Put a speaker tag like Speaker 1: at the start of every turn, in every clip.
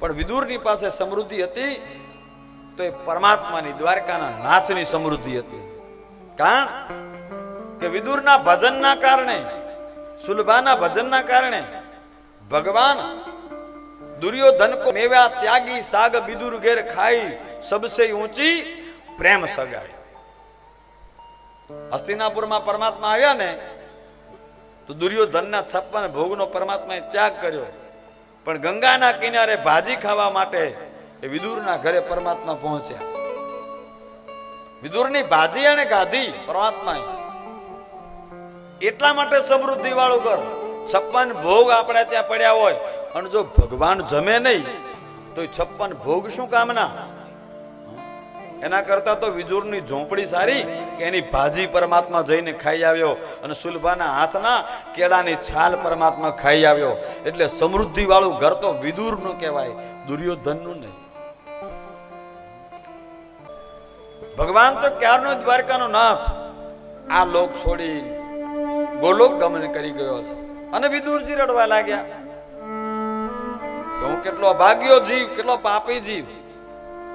Speaker 1: પણ વિદુરની પાસે સમૃદ્ધિ હતી તો એ પરમાત્માની દ્વારકાના નાથની સમૃદ્ધિ હતી. કારણ કે વિદુરના ભજનના કારણે, સુલભાના ભજનના કારણે ભગવાન દુર્યોધન કો મેવા ત્યાગી સાગ વિદુર ઘેર ખાઈ સબસે ઊંચી પ્રેમ સગાઈ. હસ્તિનાપુરમાં પરમાત્મા આવ્યા ને, તો દુર્યોધનના છપ્પન ભોગનો પરમાત્માએ ત્યાગ કર્યો. પણ ગંગાના કિનારે ભાજી ખાવા માટે એ વિદુરના ઘરે પરમાત્મા પહોંચ્યા. વિદુરની ભાજી અને ગાધી પરમાત્મા એટલા માટે સમૃદ્ધિ વાળું ઘર. છપ્પન ભોગ આપણે ત્યાં પડ્યા હોય. અને જો ભગવાન જમે નહીં, તો છપ્પન ભોગ શું કામના? એના કરતા તો વિદુરની ઝોંપડી સારી કે એની ભાજી પરમાત્મા જઈને ખાઈ આવ્યો અને સુલભાના હાથના કેળાની છાલ પરમાત્મા ખાઈ આવ્યો. એટલે સમૃદ્ધિ વાળું ઘર તો વિદુરનું કહેવાય, દુર્યોધનનું નહીં. ભગવાન તો ક્યારનો દ્વારકાનો નાથ? આ લોક છોડી ગોલોક ગમન કરી ગયો છે. અને વિદુરજી રડવા લાગ્યા. હું કેટલો અભાગ્યો જીવ, કેટલો પાપી જીવ.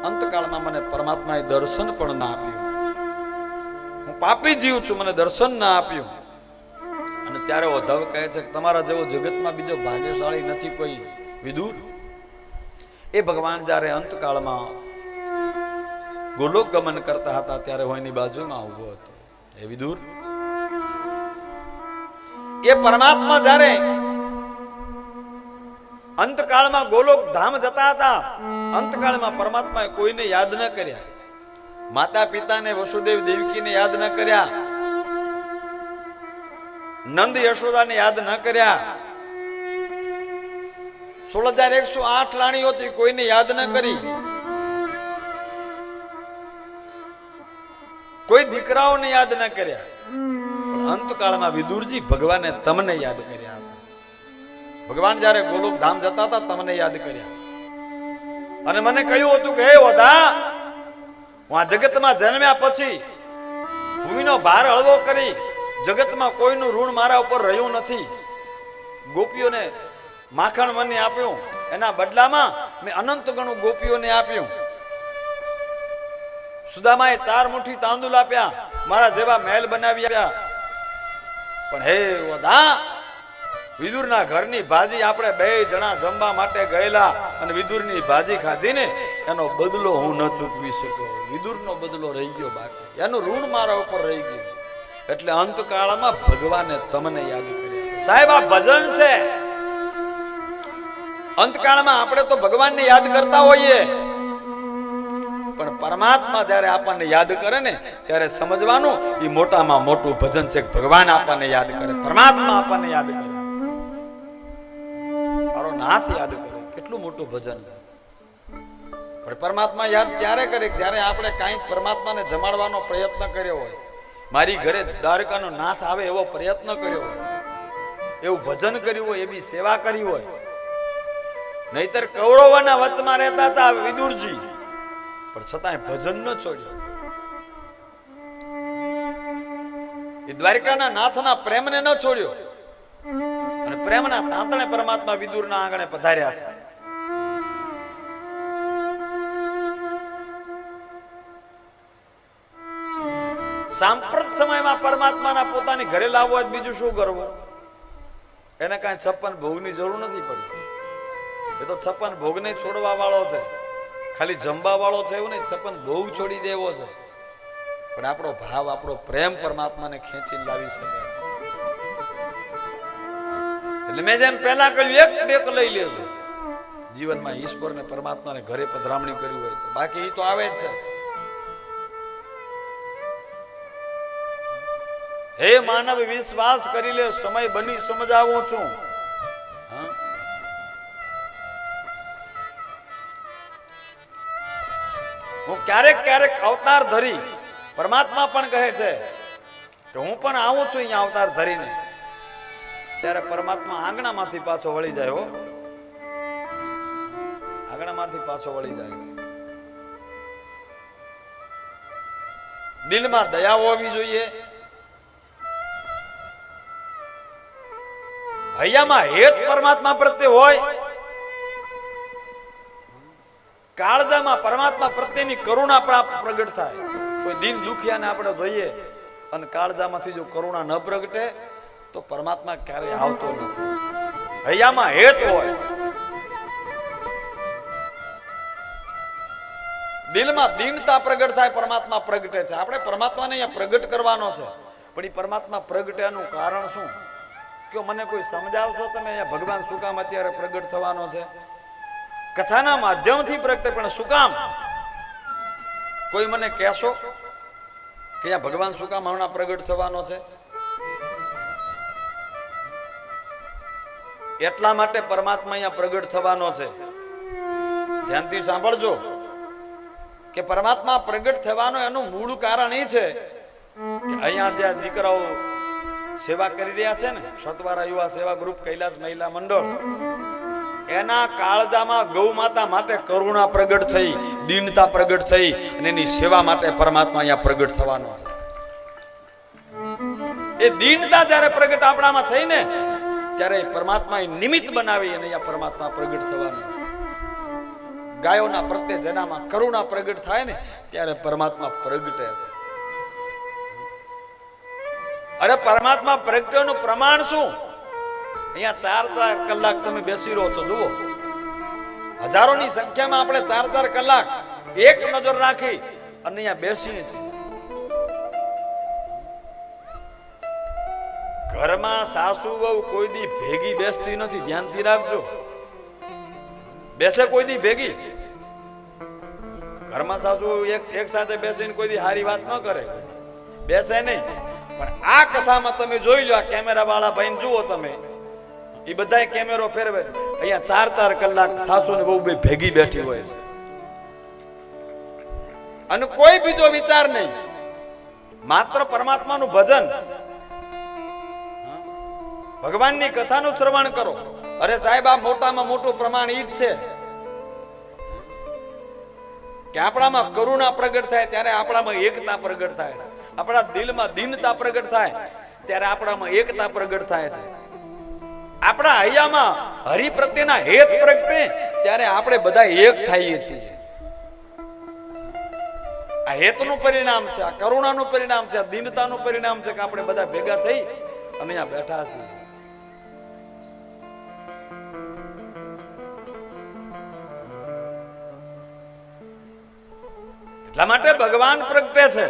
Speaker 1: અંતકાળમાં મને પરમાત્માએ દર્શન પણ ના આપ્યું. હું પાપી જીવ છું, મને દર્શન ના આપ્યું. અને ત્યારે ઓધવ કહે છે કે તમારા જેવો જગતમાં બીજો ભાગ્યશાળી નથી કોઈ વિદુર. એ ભગવાન જ્યારે અંતકાળમાં ગોલોક ગમન કરતા હતા, ત્યારે હું એની બાજુમાં ઊભો હતો. એ વિદુર. એ પરમાત્મા જ્યારે અંતકાળમાં ગોલોક ધામ જતા હતા. અંતકાળમાં પરમાત્માએ કોઈને યાદ ન કર્યા. માતા પિતાને વસુદેવ દેવકીને યાદ ન કર્યા. નંદ યશોદાને યાદ ન કર્યા. સોળ હજાર એકસો આઠ રાણીઓ હતી કોઈને યાદ ન કરી. કોઈ દીકરાઓને યાદ ન કર્યા. અંતકાળમાં વિદુરજી ભગવાને તમને યાદ કર્યા. ભગવાન જ્યારે ગોલોક ધામ જતા હતા, તમને યાદ કર્યા. અને મને કહ્યું હતું કે, હે ઓધા, હું આ જગતમાં જન્મ્યા પછી ભૂમિનો ભાર હળવો કરી જગતમાં કોઈનું ઋણ મારા ઉપર રહ્યું નથી. ગોપીઓને માખણ મને આપ્યું. એના બદલામાં મેં અનંત ગણું ગોપીઓને આપ્યું. સુદામાએ ચાર મુઠ્ઠી તાંદુલ આપ્યા. મારા જેવા મહેલ બનાવી આપ્યા. પણ હે ઓધા વિદુરના ઘરની ભાજી આપણે બે જણા જમવા માટે ગયેલા અને વિદુરની ભાજી ખાધી ને એનો બદલો હું ન ચૂકવી શક્યો. વિદુરનો બદલો રહી ગયો બાકી. એનું ઋણ મારા ઉપર રહી ગયું. એટલે અંતકાળમાં ભગવાને તમને યાદ કર્યા સાહેબ, આ ભજન છે. અંતકાળમાં આપણે તો ભગવાનને યાદ કરતા હોઈએ. પણ પરમાત્મા જ્યારે આપણને યાદ કરે ને, ત્યારે સમજવાનું એ મોટામાં મોટું ભજન છે ભગવાન આપણને યાદ કરે. પરમાત્મા આપણને યાદ કરે. નાથ યાદ કરે કેટલું મોટું ભજન છે. પણ પરમાત્મા યાદ ત્યારે કરે જ્યારે આપણે કાંઈક પરમાત્માને જમાડવાનો પ્રયત્ન કર્યો હોય, મારી ઘરે દ્વારકાનો નાથ આવે એવો પ્રયત્ન કર્યો હોય, એવું ભજન કર્યું હોય, એવી સેવા કરી હોય, નહીતર કૌરવોના વચમાં રહેતા હતા વિદુરજી. પણ છતાંય ભજન ન છોડ્યું. એ દ્વારકાના નાથના પ્રેમને ન છોડ્યો. પ્રેમના તાંતણે પરમાત્મા વિદુરના આંગણે પધાર્યા છે. સાંપ્રત સમયમાં પરમાત્માના પોતાની ઘરે લાવવો હોય બીજું શું કરવું? એને કાંઈ છપ્પન ભોગની જરૂર નથી પડી. એ તો છપ્પન ભોગને છોડવા વાળો છે. ખાલી જમવા વાળો છે એવું નહીં, છપ્પન ભોગ છોડી દેવો છે. પણ આપણો ભાવ, આપણો પ્રેમ પરમાત્માને ખેંચીને લાવી શકે છે. એટલે મેં જેમ પહેલા કહ્યું એક ડેક લઈ લેજો. જીવનમાં ઈશ્વર ને પરમાત્માને ઘરે પધરામણી કર્યું હોય તો. બાકી તો આવે જ છે. હે માનવ, વિશ્વાસ કરી લે, સમય બની સમજાવું છું? હું ક્યારેક ક્યારેક અવતાર ધરી. પરમાત્મા પણ કહે છે કે હું પણ આવું છું અહીંયા અવતાર ધરીને. ત્યારે પરમાત્મા આંગણામાંથી પાછો વળી જાય હો. આંગણામાંથી પાછો વળી જાય દિલમાં દયા હોવી જોઈએ. હૈયામાં હેત પરમાત્મા પ્રત્યે હોય. કાળજામાં પરમાત્મા પ્રત્યેની કરુણા પ્રાપ્ત પ્રગટ થાય. કોઈ દિન દુખિયાને આપણે જોઈએ અને કાળજામાંથી જો કરુણા ન પ્રગટે તો પરમાત્મા ક્યારે આવતો નથી. હૈયામાં હેત હોય. દિલમાં દીનતા પ્રગટ થાય, પરમાત્મા પ્રગટે છે. આપણે પરમાત્માને અહીંયા પ્રગટ કરવાનો છે. પણ એ પરમાત્મા પ્રગટ્યાનું કારણ શું? કયો મને કોઈ સમજાવશો તમે? અહીંયા ભગવાન શું કામ અત્યારે પ્રગટ થવાનો છે? કથાના માધ્યમથી પ્રગટે, પણ શું કામ? કોઈ મને કહેશો કે અહીંયા ભગવાન શું કામ હમણાં પ્રગટ થવાનો છે? એટલા માટે પરમાત્મા અહીંયા પ્રગટ થવાનો છે. ધ્યાનથી સાંભળજો કે પરમાત્મા પ્રગટ થવાનો એનું મૂળ કારણ એ છે કે અહીંયા જ્યાં દીકરાઓ સેવા કરી રહ્યા છે ને, સતવારા યુવા સેવા ગ્રુપ, કૈલાસ મહિલા મંડળ, એના કાળજામાં ગૌ માતા માટે કરુણા પ્રગટ થઈ, દીનતા પ્રગટ થઈ અને એની સેવા માટે પરમાત્મા અહીંયા પ્રગટ થવાનો છે. એ દીનતા જ્યારે પ્રગટ આપણામાં થઈ ને ત્યારે પરમાત્મા નિમિત્ત બનાવી અને અહીંયા પરમાત્મા પ્રગટ થવાનું ગાયોના પ્રત્યે જેનામાં કરુણા પ્રગટ થાય ને, ત્યારે પરમાત્મા પ્રગટે છે. અરે પરમાત્મા પ્રગટેનું પ્રમાણ શું? અહીંયા ચાર ચાર કલાક તમે બેસી રહો છો, જુઓ. હજારોની સંખ્યામાં આપણે ચાર ચાર કલાક એક નજર રાખી અને અહીંયા બેસીએ છીએ. ઘરમાં સાસુ વહુ કોઈ દી ભેગી બેસતી નથી, ધ્યાનથી રાખજો. બેસે કોઈ દી ભેગી. ઘરમાં સાસુ એક એક સાથે બેસીને કોઈ દી હારી વાત ન કરે. બેસે નહીં. પણ આ કથામાં તમે જોઈ લો આ કેમેરા વાળા ભાઈને જુઓ તમે. એ બધાય કેમેરો ફેરવે અહીંયા ચાર ચાર કલાક સાસુ ને બહુ બે ભેગી બેઠી હોય છે. અને કોઈ બીજો વિચાર નહીં. માત્ર પરમાત્માનું ભજન. ભગવાનની કથાનું શ્રવણ કરો. અરે સાહેબ, આ મોટામાં મોટું પ્રમાણ ઈ જ છે. કે આપણામાં કરુણા પ્રગટ થાય ત્યારે આપણામાં એકતા પ્રગટ થાય. આપણા દિલમાં દીનતા પ્રગટ થાય ત્યારે આપણામાં એકતા પ્રગટ થાય છે. આપણા હૈયામાં હરિ પ્રત્યેના હેત પ્રગટે ત્યારે આપણે બધા એક થઈએ છીએ. આ હેતનું પરિણામ છે, આ કરુણાનું પરિણામ છે, આ દીનતાનું પરિણામ છે કે આપણે બધા ભેગા થઈ અમે અહીંયા બેઠા છીએ. એટલા માટે ભગવાન પ્રગટે છે.